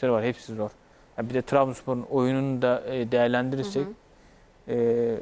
maçları var. Hepsi zor. Ya bir de Trabzonspor'un oyununu da e, değerlendirirsek e,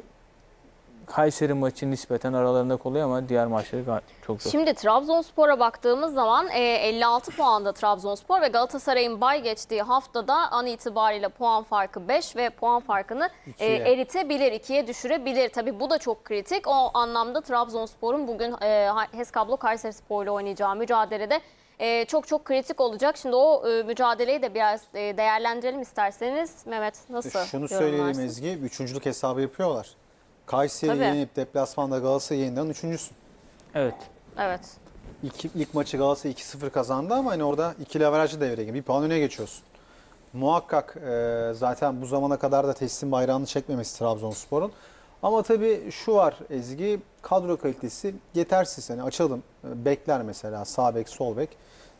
Kayseri maçı nispeten aralarında kolay ama diğer maçları çok zor. Şimdi Trabzonspor'a baktığımız zaman e, 56 puanda Trabzonspor ve Galatasaray'ın bay geçtiği haftada an itibariyle puan farkı 5 ve puan farkını e, İkiye. eritebilir, ikiye düşürebilir. Tabii bu da çok kritik. O anlamda Trabzonspor'un bugün e, Heskablo Kayseri Spor'la oynayacağı mücadelede e, çok çok kritik olacak. Şimdi o e, mücadeleyi de biraz e, değerlendirelim isterseniz. Mehmet nasıl Şunu söyleyelim? Ezgi. Üçüncülük hesabı yapıyorlar. Kayseri Tabii. yenip deplasmanda Galatasaray yeniden üçüncüsün. Evet. Evet. İlk, ilk maçı Galatasaray 2-0 kazandı ama hani orada iki leverajı devreye giriyor. Bir puan öne geçiyorsun. Muhakkak e, zaten bu zamana kadar da teslim bayrağını çekmemesi Trabzonspor'un. Ama tabii şu var Ezgi, kadro kalitesi yetersiz. Hani açalım, e, bekler mesela sağ bek, sol bek.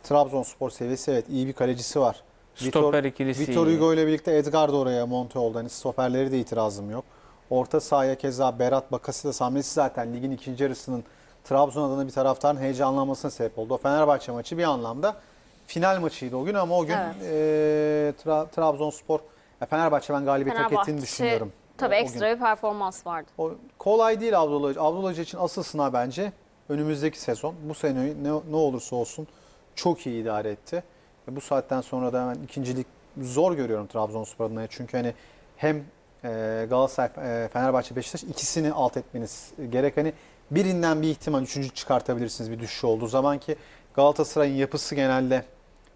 Trabzonspor seviyesi evet iyi bir kalecisi var. Stoper ikilisi Vitor. Hugo ile birlikte Edgar da oraya monte oldu. Hani stoperleri de itirazım yok. Orta sahaya keza Berat Bakasitas hamlesi zaten ligin ikinci yarısının Trabzon adına bir taraftarın heyecanlanmasına sebep oldu. O Fenerbahçe maçı bir anlamda final maçıydı o gün ama o gün Evet. eee, Tra- Trabzonspor ya Fenerbahçe ben galibiyet hak ettiğini düşünüyorum. Tabii O- o ekstra bir performans vardı. o kolay değil Abdullah Hoca. Abdullah Hoca için asıl sınav bence önümüzdeki sezon. Bu sene ne, ne olursa olsun çok iyi idare etti. Ve bu saatten sonra da ben ikincilik zor görüyorum Trabzonspor adına. Çünkü hani hem e, Galatasaray, e, Fenerbahçe, Beşiktaş ikisini alt etmeniz gerek. Hani birinden bir ihtimal üçüncü çıkartabilirsiniz bir düşüş olduğu zaman ki Galatasaray'ın yapısı genelde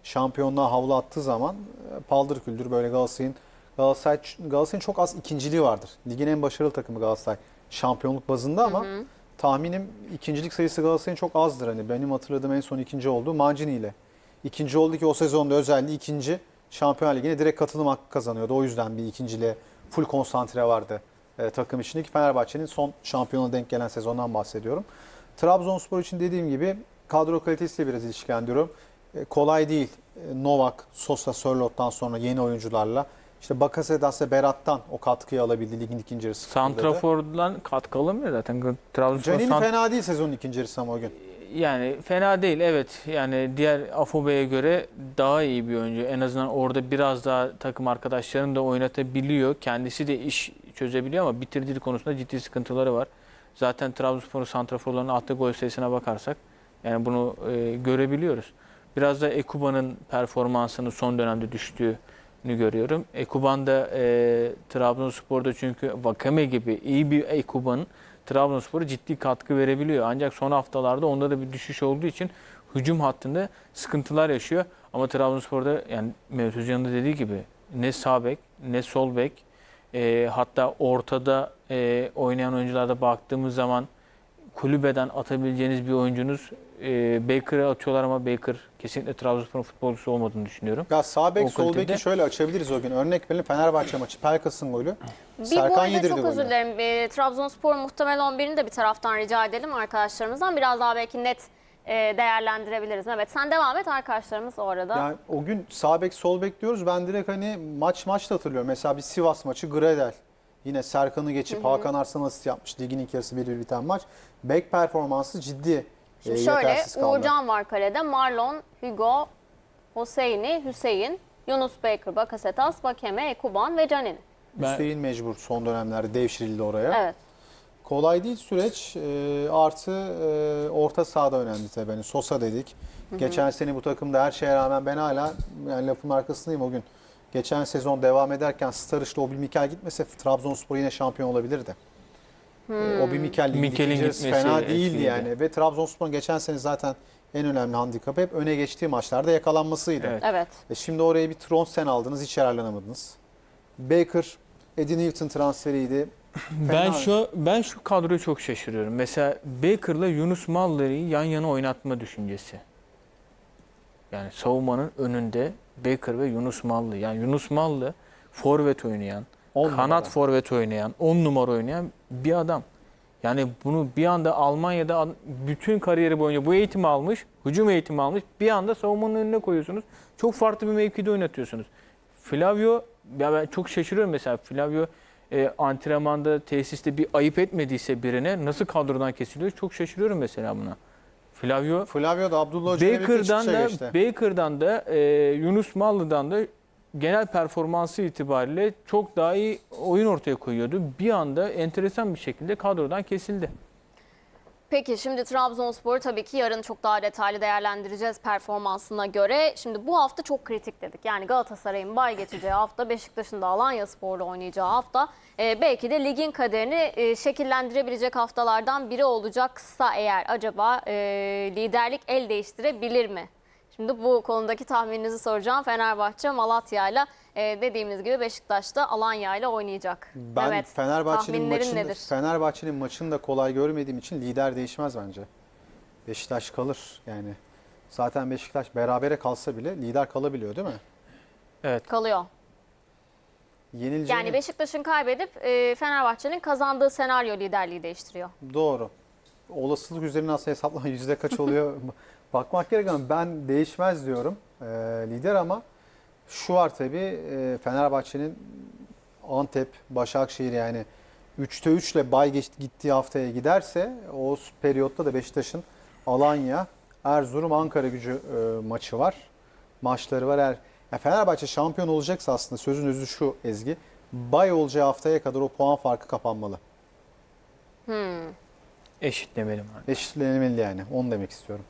şampiyonluğa havlu attığı zaman e, paldır küldür böyle Galatasaray'ın Galatasaray Galatasaray'ın çok az ikinciliği vardır. Ligin en başarılı takımı Galatasaray şampiyonluk bazında ama tahminim ikincilik sayısı Galatasaray'ın çok azdır. Hani benim hatırladığım en son ikinci olduğu Mancini ile. İkinci oldu ki o sezonda özelliği ikinci Şampiyonlar Ligi'ne direkt katılım hakkı kazanıyordu. O yüzden bir ikinciliğe full konsantre vardı e, takım içindeki Fenerbahçe'nin son şampiyona denk gelen sezondan bahsediyorum. Trabzonspor için dediğim gibi kadro kalitesiyle biraz ilişkilendiriyorum. E, kolay değil. E, Novak, Sosa, Sörlot'tan sonra yeni oyuncularla. İşte Bakasetas ve Berat'tan o katkıyı alabildi ligin ikinci yarısı. Santrafor'dan katkı alamıyor zaten. Trabzonspor Canini sant- fena değil sezonun ikinci yarısı ama o gün. Yani fena değil evet. Yani diğer Afobe'ye göre daha iyi bir oyuncu. En azından orada biraz daha takım arkadaşlarını da oynatabiliyor. Kendisi de iş çözebiliyor ama bitiricilik konusunda ciddi sıkıntıları var. Zaten Trabzonspor'un santraforlarının attığı gol sayısına bakarsak yani bunu e, görebiliyoruz. Biraz da Ekuba'nın performansının son dönemde düştüğünü görüyorum. Ekuban da e, Trabzonspor'da çünkü Vakame gibi iyi bir Ekuba'nın Trabzonspor'a ciddi katkı verebiliyor. Ancak son haftalarda onda da bir düşüş olduğu için hücum hattında sıkıntılar yaşıyor. Ama Trabzonspor'da yani Mehmet Hoca'nın da dediği gibi ne sağ bek ne sol bek e, hatta ortada e, oynayan oyuncularda baktığımız zaman kulübeden atabileceğiniz bir oyuncunuz e, Baker'ı atıyorlar ama Baker kesinlikle Trabzonspor'un futbolcusu olmadığını düşünüyorum. Ya sağ bek O sol kalitede. beki şöyle açabiliriz o gün. Örnek verelim Fenerbahçe maçı. Pelkas'ın golü. Bir Serkan bu arada yedirdi çok golü. özür dilerim. E, Trabzonspor muhtemel 11'ini de bir taraftan rica edelim arkadaşlarımızdan. Biraz daha belki net e, değerlendirebiliriz. Mehmet sen devam et arkadaşlarımız o arada. Yani o gün sağ bek sol bek diyoruz. Ben direkt hani maç maçta hatırlıyorum. Mesela bir Sivas maçı Gradel. Yine Serkan'ı geçip Hakan Arslan asist yapmış. Ligin ilk yarısı 1-1 biten maç. Bek performansı ciddi Şimdi e, şöyle. Uğurcan var kalede. Marlon, Hugo, Hoseyni, Hüseyin, Yunus Baker, Bakasetas, Bakeme, Ekuban ve Canini. Ben- Hüseyin mecbur son dönemlerde devşirildi oraya. Evet. Kolay değil süreç. E, artı e, orta sahada önemli tabii. Hani Sosa dedik. Geçen sene bu takımda her şeye rağmen ben hala yani lafın arkasındayım o gün. Geçen sezon devam ederken Starış'la Obi Mikel gitmese Trabzonspor yine şampiyon olabilirdi. Hmm. Obi Mikel ligin Mikel'in gitmesi fena değildi yani. Ve Trabzonspor'un geçen sene zaten en önemli handikapı hep öne geçtiği maçlarda yakalanmasıydı. Evet. Evet. E şimdi oraya bir Tronsen aldınız hiç yararlanamadınız. Baker, Eddie Newton transferiydi. Ben Fena. şu ben şu kadroya çok şaşırıyorum. Mesela Baker'la Yunus Malları'yı yan yana oynatma düşüncesi. Yani savunmanın önünde Baker ve Yunus Mallı. Yani Yunus Mallı forvet oynayan, On kanat numara. forvet oynayan, 10 numara oynayan bir adam. Yani bunu bir anda Almanya'da al- bütün kariyeri boyunca bu eğitimi almış, hücum eğitimi almış. Bir anda savunmanın önüne koyuyorsunuz. Çok farklı bir mevkide oynatıyorsunuz. Flavio, ya ben çok şaşırıyorum mesela Flavio e, antrenmanda, tesiste bir ayıp etmediyse birine nasıl kadrodan kesiliyor çok şaşırıyorum mesela buna. Flavio Flavio da Abdullah Hoca Baker'dan da geçti. Baker'dan da e, Yunus Mallı'dan da genel performansı itibariyle çok daha iyi oyun ortaya koyuyordu. Bir anda enteresan bir şekilde kadrodan kesildi. Peki şimdi Trabzonspor tabii ki yarın çok daha detaylı değerlendireceğiz performansına göre. Şimdi bu hafta çok kritik dedik. Yani Galatasaray'ın bay geçeceği hafta, Beşiktaş'ın da Alanya Spor'la oynayacağı hafta. Ee, belki de ligin kaderini e, şekillendirebilecek haftalardan biri olacaksa eğer acaba e, liderlik el değiştirebilir mi? Şimdi bu konudaki tahmininizi soracağım. Fenerbahçe Malatya'yla e, dediğimiz gibi Beşiktaş'ta Alanya'yla oynayacak. Ben evet. Fenerbahçe'nin maçını nedir? Fenerbahçe'nin maçını da kolay görmediğim için lider değişmez bence. Beşiktaş kalır yani. Zaten Beşiktaş berabere kalsa bile lider kalabiliyor değil mi? Evet. Kalıyor. Yenileceğini Yani Beşiktaş'ın kaybedip e, Fenerbahçe'nin kazandığı senaryo liderliği değiştiriyor. doğru. Olasılık üzerine aslında hesaplama yüzde kaç oluyor bakmak gerek ama ben değişmez diyorum Ee, lider ama şu var tabii e, Fenerbahçe'nin Antep, Başakşehir yani 3'te 3 ile bay geç, gittiği haftaya giderse o periyotta da Beşiktaş'ın Alanya, Erzurum, Ankara gücü e, maçı var. Maçları var. Eğer ya Fenerbahçe şampiyon olacaksa aslında sözün özü şu Ezgi. Bay olacağı haftaya kadar o puan farkı kapanmalı. Eşitlemelim. Yani. Eşitlenmeli yani. Onu demek istiyorum.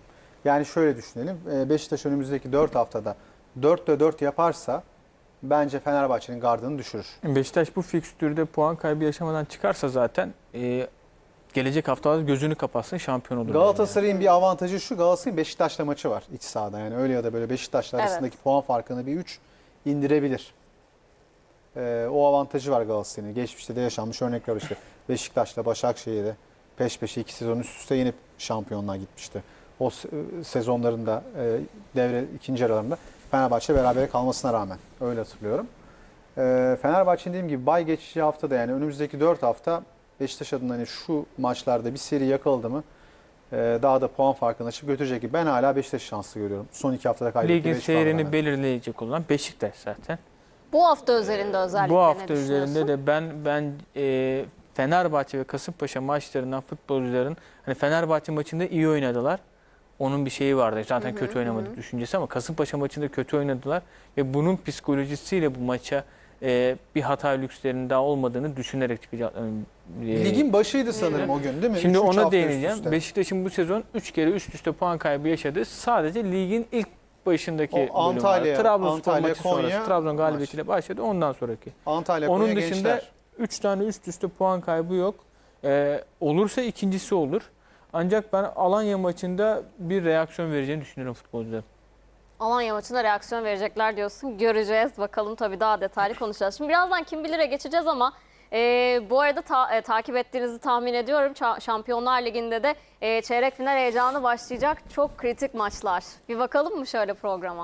Yani şöyle düşünelim. e, Beşiktaş önümüzdeki 4 haftada 4'te 4 yaparsa bence Fenerbahçe'nin gardını düşürür. Beşiktaş bu fikstürde puan kaybı yaşamadan çıkarsa zaten e, gelecek haftalarda gözünü kapatsın şampiyon olur. Galatasaray'ın bir avantajı şu. Galatasaray'ın Beşiktaş'la maçı var iç sahada. Yani öyle ya da böyle Beşiktaş'la Evet. arasındaki puan farkını bir 3 indirebilir. Ee, o avantajı var Galatasaray'ın. Geçmişte de yaşanmış örnekler var işte. Beşiktaş'la Başakşehir'de peş peşe iki sezon üst üste yenip şampiyonluğa gitmişti. O se- sezonlarında e, devre ikinci aralarında Fenerbahçe berabere kalmasına rağmen öyle hatırlıyorum. Ee, Fenerbahçe'nin dediğim gibi bay geçici haftada yani önümüzdeki 4 hafta Beşiktaş adına hani şu maçlarda bir seri yakaladı mı e, daha da puan farkını açıp götürecek gibi. Ben hala Beşiktaş şanslı görüyorum. Son iki haftada kaybettiği Ligin seyrini belirleyecek olan Beşiktaş zaten. Bu hafta üzerinde özellikle Bu hafta üzerinde de ben ben e, Fenerbahçe ve Kasımpaşa maçlarından futbolcuların hani Fenerbahçe maçında iyi oynadılar. Onun bir şeyi vardı. Zaten kötü oynamadı düşüncesi ama Kasımpaşa maçında kötü oynadılar ve bunun psikolojisiyle bu maça e, bir hata lükslerinin daha olmadığını düşünerek çıkacaklarını e, Ligin başıydı sanırım o gün değil mi? Şimdi Üç- ona üst değineceğim. üste. Beşiktaş'ın bu sezon 3 kere üst üste puan kaybı yaşadı. Sadece ligin ilk başındaki O bölüm Antalya- var. Trabzonspor Antalya, maçı Konya sonrası Trabzon galibiyetiyle başladı. Ondan sonraki. Antalya, Onun Konya, dışında Gençler. 3 tane üst üste puan kaybı yok. Ee, olursa ikincisi olur. Ancak ben Alanya maçında bir reaksiyon vereceğini düşünüyorum futbolcuların. Alanya maçında reaksiyon verecekler diyorsun. Göreceğiz. Bakalım tabii daha detaylı konuşacağız. Şimdi birazdan kim bilire geçeceğiz ama e, bu arada ta- e, takip ettiğinizi tahmin ediyorum. Ça- Şampiyonlar Ligi'nde de e, çeyrek final heyecanı başlayacak. Çok kritik maçlar. Bir bakalım mı şöyle programa?